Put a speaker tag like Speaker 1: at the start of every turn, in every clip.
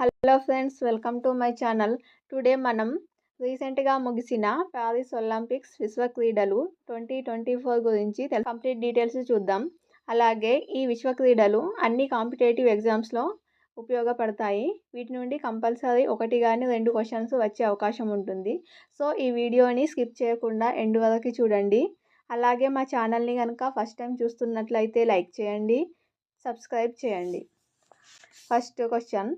Speaker 1: Hello friends welcome to my channel today మనం రీసెంట్గా ముగిసిన ప్యారిస్ ఒలింపిక్స్ విశ్వ క్రీడలు ట్వంటీ ట్వంటీ ఫోర్ గురించి కంప్లీట్ డీటెయిల్స్ చూద్దాం అలాగే ఈ విశ్వ క్రీడలు అన్ని కాంపిటేటివ్ ఎగ్జామ్స్లో ఉపయోగపడతాయి వీటి నుండి కంపల్సరీ ఒకటి కానీ రెండు క్వశ్చన్స్ వచ్చే అవకాశం ఉంటుంది సో ఈ వీడియోని స్కిప్ చేయకుండా ఎండ్ వరకు చూడండి అలాగే మా ఛానల్ని కనుక ఫస్ట్ టైం చూస్తున్నట్లయితే లైక్ చేయండి సబ్స్క్రైబ్ చేయండి ఫస్ట్ క్వశ్చన్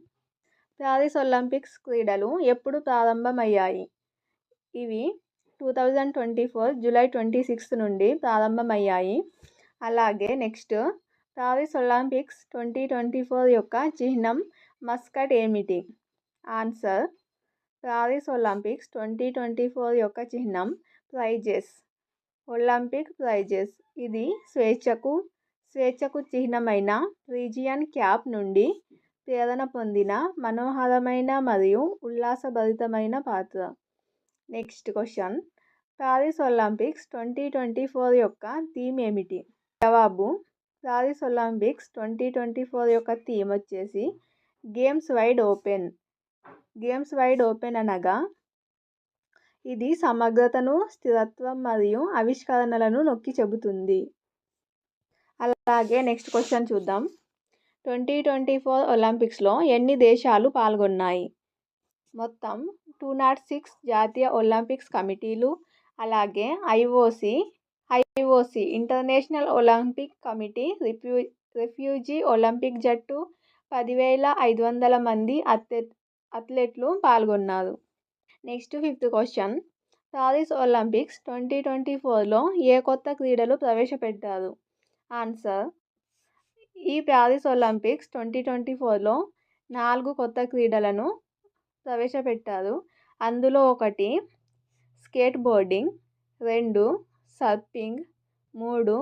Speaker 1: ప్యారిస్ ఒలింపిక్స్ క్రీడలు ఎప్పుడు ప్రారంభమయ్యాయి? ఇవి two thousand twenty four July twenty sixth నుండి ప్రారంభమయ్యాయి. అలాగే next Paris Olympics twenty twenty four యొక్క చిహ్నం మస్కట్ ఏమిటి? Answer Paris Olympics twenty twenty four యొక్క చిహ్నం ప్రైజెస్. ఒలింపిక్ ప్రైజెస్ ఇది స్వేచ్ఛకు స్వేచ్ఛకు చిహ్నమైన రీజియన్ క్యాప్ నుండి ప్రేరణ పొందిన మనోహరమైన మరియు ఉల్లాసభరితమైన పాత్ర. Next question. Paris Olympics twenty twenty four యొక్క థీమ్ ఏమిటి? జవాబు. Paris Olympics twenty twenty four యొక్క థీమ్ వచ్చేసి games wide open. Games wide open అనగా ఇది సమగ్రతను స్థిరత్వం మరియు ఆవిష్కరణలను నొక్కి చెబుతుంది. అలాగే నెక్స్ట్ క్వశ్చన్ చూద్దాం. ట్వంటీ ట్వంటీ ఫోర్ ఒలింపిక్స్లో ఎన్ని దేశాలు పాల్గొన్నాయి? మొత్తం టూ నాట్ సిక్స్ జాతీయ ఒలింపిక్స్ కమిటీలు అలాగే IOC IOC international Olympic committee refu refugee Olympic జట్టు పదివేల ఐదు వందల మంది అథ్లెట్ అథ్లెట్లు పాల్గొన్నారు. Next fifth question. Paris Olympics twenty twenty ఫోర్లో ఏ కొత్త క్రీడలు ప్రవేశపెట్టారు? ఆన్సర్ ఈ ప్యారిస్ ఒలింపిక్స్ ట్వంటీ ట్వంటీ ఫోర్లో నాలుగు కొత్త క్రీడలను ప్రవేశపెట్టారు. అందులో ఒకటి స్కేట్ బోర్డింగ్ రెండు సర్పింగ్ మూడు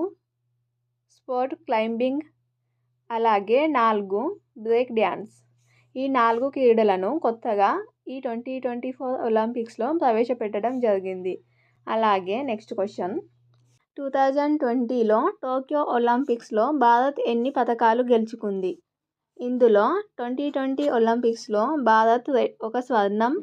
Speaker 1: స్పోర్ట్ క్లైంబింగ్ అలాగే నాలుగు బ్రేక్ డ్యాన్స్. ఈ నాలుగు క్రీడలను కొత్తగా ఈ ట్వంటీ ట్వంటీ ఫోర్ ఒలింపిక్స్లో ప్రవేశపెట్టడం జరిగింది. అలాగే నెక్స్ట్ క్వశ్చన్. టూ థౌజండ్ ట్వంటీలో టోక్యో ఒలింపిక్స్లో భారత్ ఎన్ని పథకాలు గెలుచుకుంది? ఇందులో ట్వంటీ ట్వంటీ ఒలింపిక్స్లో భారత్ ఒక స్వర్ణం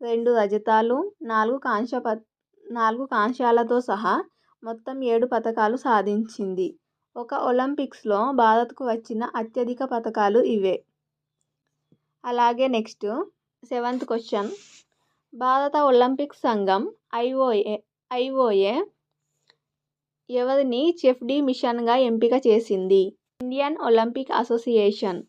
Speaker 1: రెండు రజతాలు నాలుగు కాంస్య ప నాలుగు కాంస్యాలతో సహా మొత్తం ఏడు పథకాలు సాధించింది. ఒక ఒలింపిక్స్లో భారత్కు వచ్చిన అత్యధిక పథకాలు ఇవే. అలాగే నెక్స్ట్ సెవెంత్ క్వశ్చన్. భారత ఒలింపిక్ సంఘం ఐఓఏ ఐఓఏ ఎవరిని చెఫ్డీ మిషన్గా ఎంపిక చేసింది? Indian Olympic association.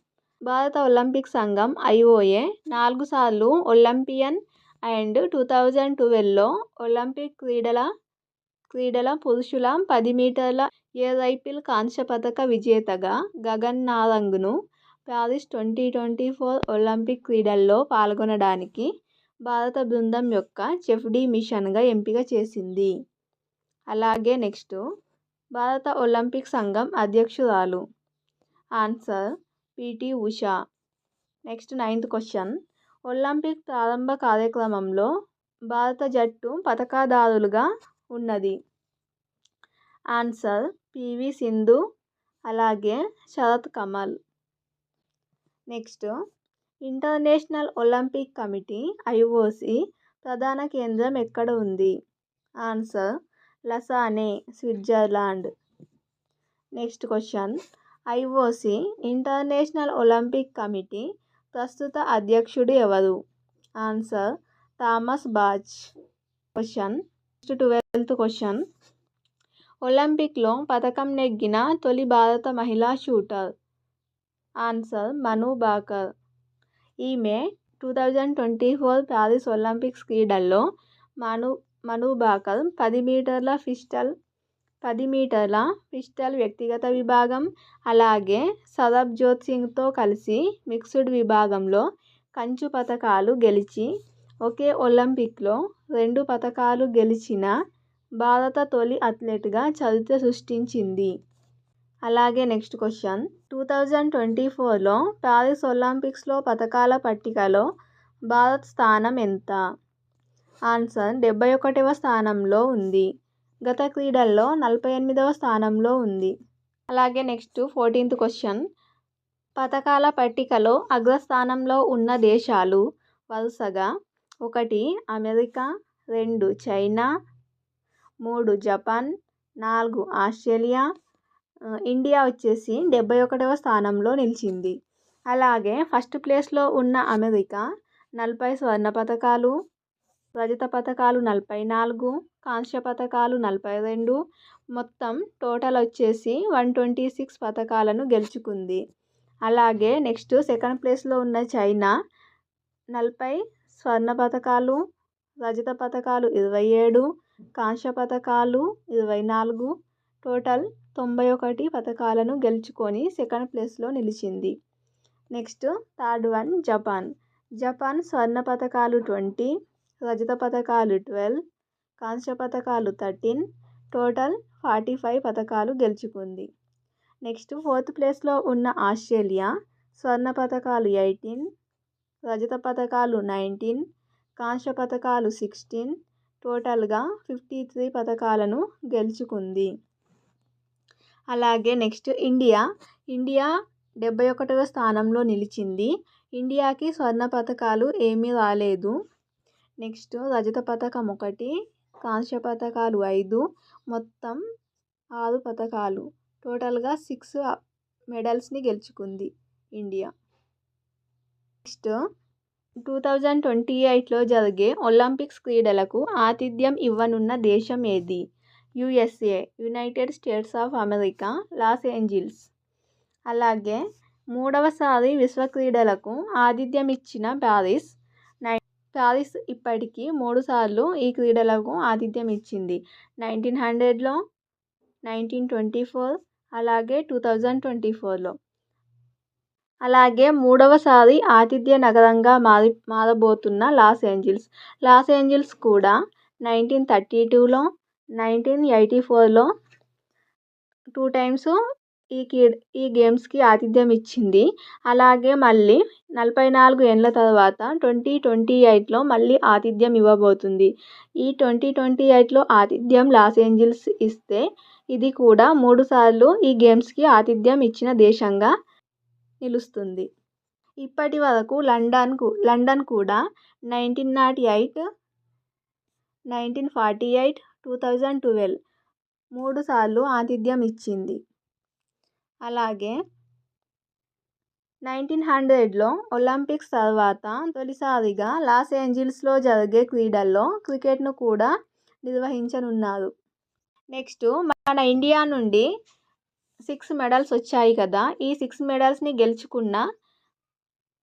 Speaker 1: భారత ఒలింపిక్ సంఘం ఐఓఏ నాలుగు సార్లు ఒలింపియన్ అండ్ టూ థౌజండ్ ట్వెల్వ్లో ఒలింపిక్ క్రీడల క్రీడల పురుషుల పది మీటర్ల ఎయిర్ రైఫిల్ కాంస్య పథక విజేతగా Gagan నారంగ్ను Paris twenty twenty four Olympic క్రీడల్లో పాల్గొనడానికి భారత బృందం యొక్క చెఫ్డీ మిషన్గా ఎంపిక చేసింది. అలాగే నెక్స్ట్. భారత ఒలింపిక్ సంఘం అధ్యక్షురాలు. Answer PT Usha. Next ninth question. Olympic ప్రారంభ కార్యక్రమంలో భారత జట్టు పథకాదారులుగా ఉన్నది. ఆన్సర్ పివి సింధు అలాగే Sharath Kamal. Next international Olympic committee IOC ప్రధాన కేంద్రం ఎక్కడ ఉంది? Answer Lausanne Switzerland. Next question. IOC international Olympic committee ప్రస్తుత అధ్యక్షుడు ఎవరు? Answer Thomas Bach. Question. Next twelfth question. ఒలింపిక్లో పథకం నెగ్గిన తొలి భారత మహిళా షూటర్. ఆన్సర్ మను బాకర్. ఈమె two thousand twenty four Paris Olympics క్రీడల్లో మను మనుబాకల్ పది మీటర్ల ఫిస్టల్ పది మీటర్ల పిస్టల్ వ్యక్తిగత విభాగం. అలాగే సరబ్జోత్ సింగ్తో కలిసి మిక్స్డ్ విభాగంలో కంచు పథకాలు గెలిచి ఒకే ఒలింపిక్లో రెండు పథకాలు గెలిచిన భారత తొలి అథ్లెట్గా చరిత్ర సృష్టించింది. అలాగే next question. Two thousand twenty ఫోర్లో ప్యారిస్ ఒలింపిక్స్లో పథకాల పట్టికలో భారత్ స్థానం ఎంత? ఆన్సర్ డెబ్బై ఒకటవ స్థానంలో ఉంది. గత క్రీడల్లో నలభై ఎనిమిదవ స్థానంలో ఉంది. అలాగే నెక్స్ట్ ఫోర్టీన్త్ క్వశ్చన్. పథకాల పట్టికలో అగ్రస్థానంలో ఉన్న దేశాలు వరుసగా ఒకటి అమెరికా రెండు చైనా మూడు జపాన్ నాలుగు ఆస్ట్రేలియా ఇండియా వచ్చేసి డెబ్బై ఒకటవ స్థానంలో నిలిచింది. అలాగే ఫస్ట్ ప్లేస్లో ఉన్న అమెరికా నలభై స్వర్ణ పథకాలు రజత పథకాలు నలభై నాలుగు కాంస్య పథకాలు నలభై రెండు. మొత్తం టోటల్ వచ్చేసి వన్ ట్వంటీ సిక్స్ పథకాలను గెలుచుకుంది. అలాగే నెక్స్ట్ సెకండ్ ప్లేస్లో ఉన్న చైనా నలభై స్వర్ణ పథకాలు రజత పథకాలు ఇరవై ఏడు కాంస్య పథకాలు ఇరవై నాలుగు. టోటల్ తొంభై ఒకటి పథకాలను గెలుచుకొని సెకండ్ ప్లేస్లో నిలిచింది. Next third one Japan. Japan స్వర్ణ పథకాలు ట్వంటీ రజత పథకాలు ట్వెల్వ్ కాంస్య పథకాలు థర్టీన్ టోటల్ ఫార్టీ ఫైవ్ పథకాలు గెలుచుకుంది. నెక్స్ట్ ఫోర్త్ ప్లేస్లో ఉన్న ఆస్ట్రేలియా స్వర్ణ పథకాలు ఎయిటీన్ రజత పథకాలు నైన్టీన్ కాంస్య పథకాలు సిక్స్టీన్ టోటల్గా ఫిఫ్టీ త్రీ పథకాలను గెలుచుకుంది. అలాగే నెక్స్ట్ ఇండియా ఇండియా డెబ్బై ఒకటవ స్థానంలో నిలిచింది. ఇండియాకి స్వర్ణ పథకాలు ఏమీ రాలేదు. నెక్స్ట్ రజత పథకం ఒకటి కాంస్య పథకాలు ఐదు మొత్తం ఆరు పథకాలు. టోటల్గా సిక్స్ మెడల్స్ని గెలుచుకుంది India. Next two thousand twenty ఎయిట్లో జరిగే ఒలింపిక్స్ క్రీడలకు ఆతిథ్యం ఇవ్వనున్న దేశం ఏది? USA United States of America Los Angeles. అలాగే మూడవసారి విశ్వ క్రీడలకు ఆతిథ్యం ఇచ్చిన ప్యారిస్ ప్యారిస్ ఇప్పటికీ మూడుసార్లు ఈ క్రీడలకు ఆతిథ్యం ఇచ్చింది. నైన్టీన్ హండ్రెడ్లో నైన్టీన్ ట్వంటీ ఫోర్ అలాగే టూ థౌజండ్ ట్వంటీ ఫోర్లో. అలాగే మూడవసారి ఆతిథ్య నగరంగా మారి మారబోతున్న లాస్ ఏంజిల్స్. లాస్ ఏంజిల్స్ కూడా నైన్టీన్ థర్టీ టూలో నైన్టీన్ ఎయిటీ ఫోర్లో టూ టైమ్స్ ఈ కీ ఈ గేమ్స్కి ఆతిథ్యం ఇచ్చింది అలాగే మళ్ళీ నలభై నాలుగు ఏళ్ళ తర్వాత ట్వంటీ ట్వంటీ ఎయిట్లో మళ్ళీ ఆతిథ్యం ఇవ్వబోతుంది. ఈ ట్వంటీ ట్వంటీ ఎయిట్లో ఆతిథ్యం లాస్ ఏంజిల్స్ ఇస్తే ఇది కూడా మూడుసార్లు ఈ గేమ్స్కి ఆతిథ్యం ఇచ్చిన దేశంగా నిలుస్తుంది. ఇప్పటి వరకు లండన్కు లండన్ కూడా nineteen nought eight nineteen forty eight two thousand twelve మూడు సార్లు ఆతిథ్యం ఇచ్చింది. అలాగే నైన్టీన్ హండ్రెడ్లో ఒలింపిక్స్ తర్వాత తొలిసారిగా లాస్ ఏంజిల్స్లో జరిగే క్రీడల్లో క్రికెట్ను కూడా నిర్వహించనున్నారు నెక్స్ట్ మన ఇండియా నుండి సిక్స్ మెడల్స్ వచ్చాయి కదా ఈ సిక్స్ మెడల్స్ని గెలుచుకున్న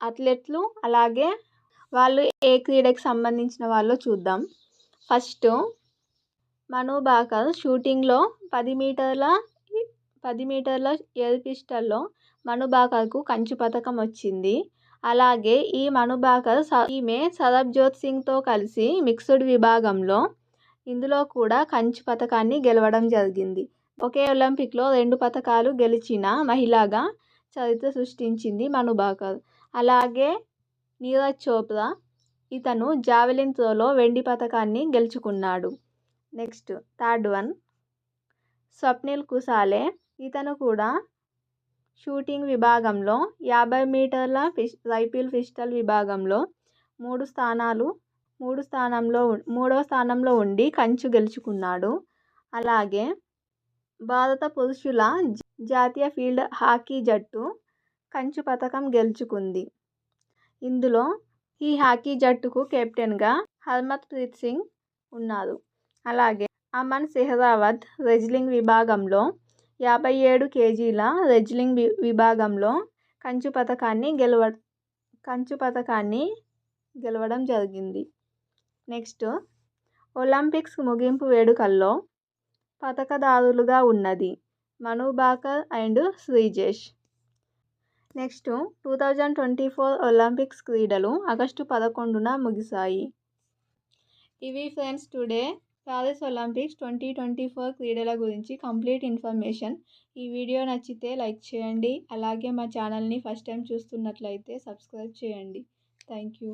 Speaker 1: అథ్లెట్లు అలాగే వాళ్ళు ఏ క్రీడకి సంబంధించిన వాళ్ళో చూద్దాం. ఫస్ట్ మను బాకర్ షూటింగ్లో పది మీటర్ల పది మీటర్ల ఎయిర్ పిస్టల్లో మనుబాకర్కు కంచు పథకం వచ్చింది అలాగే ఈ మనుబాకర్ ఈమె సరబ్జోత్ సింగ్తో కలిసి మిక్స్డ్ విభాగంలో ఇందులో కూడా కంచు పథకాన్ని గెలవడం జరిగింది. ఒకే ఒలింపిక్లో రెండు పథకాలు గెలిచిన మహిళగా చరిత్ర సృష్టించింది మనుబాకర్. అలాగే నీరజ్ చోప్రా ఇతను జావెలిన్ త్రోలో వెండి పథకాన్ని గెలుచుకున్నాడు. Next third one Swapnil Kusale ఇతను కూడా షూటింగ్ విభాగంలో యాభై మీటర్ల ఫిష్ రైఫిల్ పిస్టల్ విభాగంలో మూడు స్థానాలు మూడు స్థానంలో మూడవ స్థానంలో ఉండి కంచు గెలుచుకున్నాడు. అలాగే భారత పురుషుల జాతీయ ఫీల్డ్ హాకీ జట్టు కంచు పథకం గెలుచుకుంది. ఇందులో ఈ హాకీ జట్టుకు కెప్టెన్గా హర్మత్ప్రీత్ సింగ్ ఉన్నారు అలాగే అమన్ సెహ్రావత్ రెజ్లింగ్ విభాగంలో యాభై ఏడు కేజీల రెజ్లింగ్ విభాగంలో కంచు పథకాన్ని గెలవ కంచు పథకాన్ని గెలవడం జరిగింది. నెక్స్ట్ ఒలింపిక్స్ ముగింపు వేడుకల్లో పథకదారులుగా ఉన్నది Manu Bhaker and Sreejesh. Next two thousand twenty four Olympics క్రీడలు ఆగస్టు పదకొండున ముగిశాయి. ఇవి friends today Paris Olympics twenty twenty four క్రీడల గురించి కంప్లీట్ ఇన్ఫర్మేషన్. ఈ వీడియో నచ్చితే లైక్ చేయండి. అలాగే మా ఛానల్ని ఫస్ట్ టైం చూస్తున్నట్లయితే సబ్స్క్రైబ్ చేయండి. Thank you.